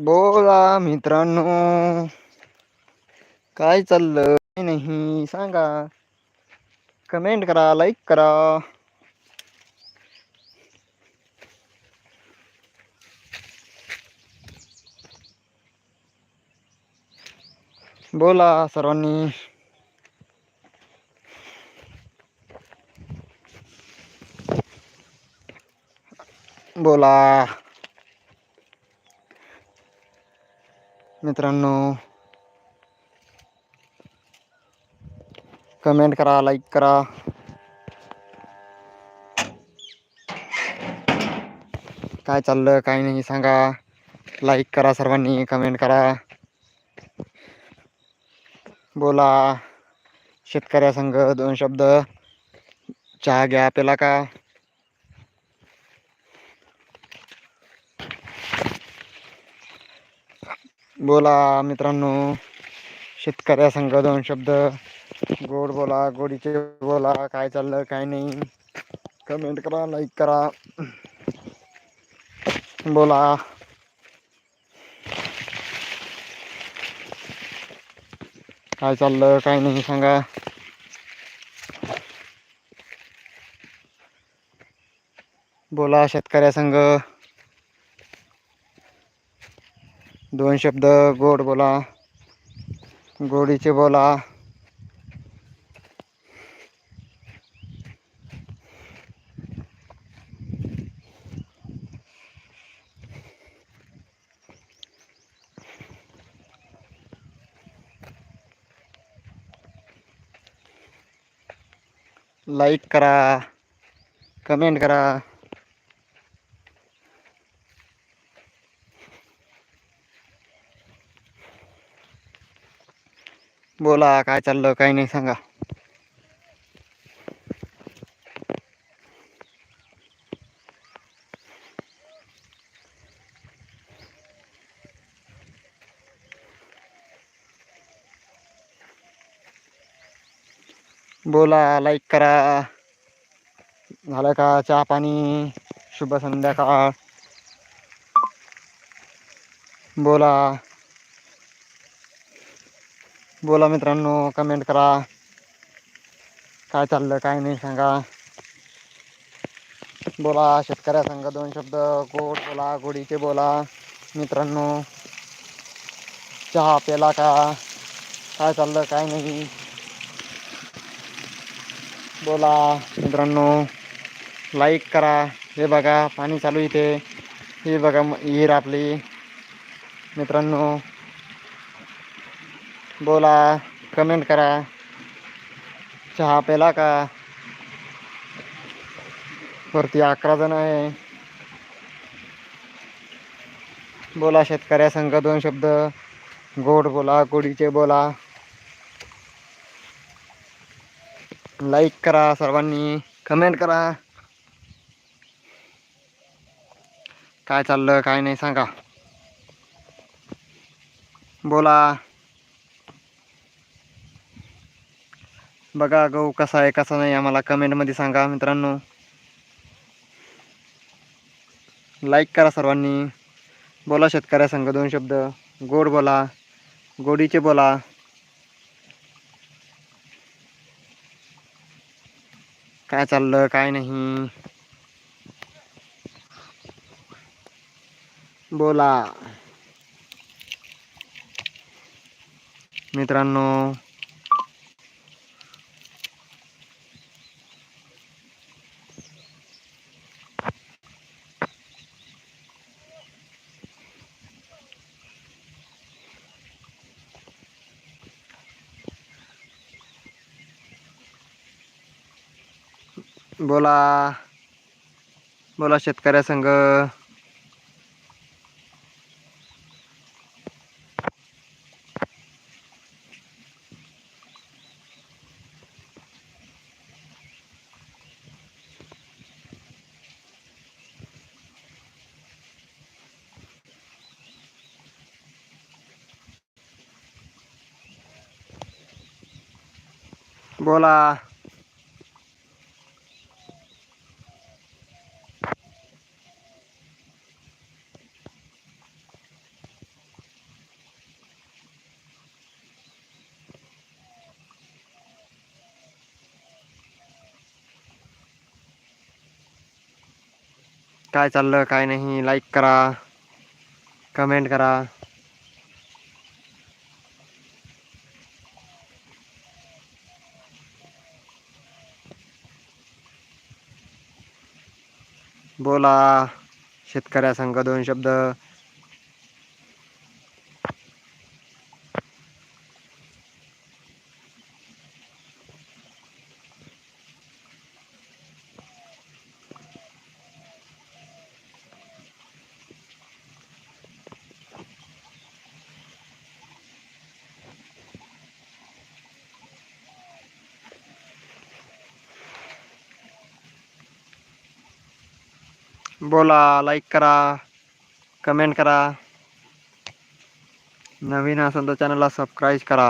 बोला मित्रांनो. काय चाललं? नाही सांगा. कमेंट करा लाईक करा. बोला सर्वांनी. बोला. मित्रांनो कमेंट करा लाईक करा. काय चाललं काय नाही सांगा. लाईक करा सर्वांनी कमेंट करा. बोला. शेतकऱ्या संघ दोन शब्द. चहा घ्या पेला का? बोला मित्रांनो. शेतकऱ्या संघ दोन शब्द. गोड बोला गोडीचे बोला काय चाललं काय नाही. कमेंट करा लाईक करा. बोला. काय चाललं काय नाही सांगा. बोला शेतकऱ्या संघ दोन शब्द गोड बोला. गोडीचे बोला. लाईक करा. कमेंट करा. बोला काय चाललं काय नाही सांगा. बोला लाईक करा. झालं का चहा पाणी? शुभ संध्याकाळ. बोला. बोला मित्रांनो कमेंट करा. काय चाललं काय नाही सांगा. बोला शेतकऱ्या सांगा दोन शब्द गोड बोला गोडीचे बोला. मित्रांनो चहा पेला का? काय चाललं काय नाही? बोला मित्रांनो लाईक करा. हे बघा पाणी चालू इथे. हे बघा म- विहीर आपली मित्रांनो बोला कमेंट करा चहा पेला का? वरती अकरा जण आहे. बोला शेतकऱ्या संघ दोन शब्द. गोड बोला गोडीचे बोला. लाईक करा सर्वांनी कमेंट करा. काय चाललं काय नाही सांगा. बोला. बघा गहू कसा आहे कसा नाही आम्हाला कमेंटमध्ये सांगा मित्रांनो. लाईक करा सर्वांनी. बोला शेतकऱ्या संघ दोन शब्द. गोड बोला गोडीचे बोला. काय चाललं काय नाही. बोला. मित्रांनो बोला. बोला शेतकऱ्या संघ बोला. काय चाललं काय नाही लाईक करा कमेंट करा. बोला शेतकऱ्या संघ दोन शब्द. बोला लाईक करा कमेंट करा. नवीन असेल तर चॅनलला सबस्क्राईब करा.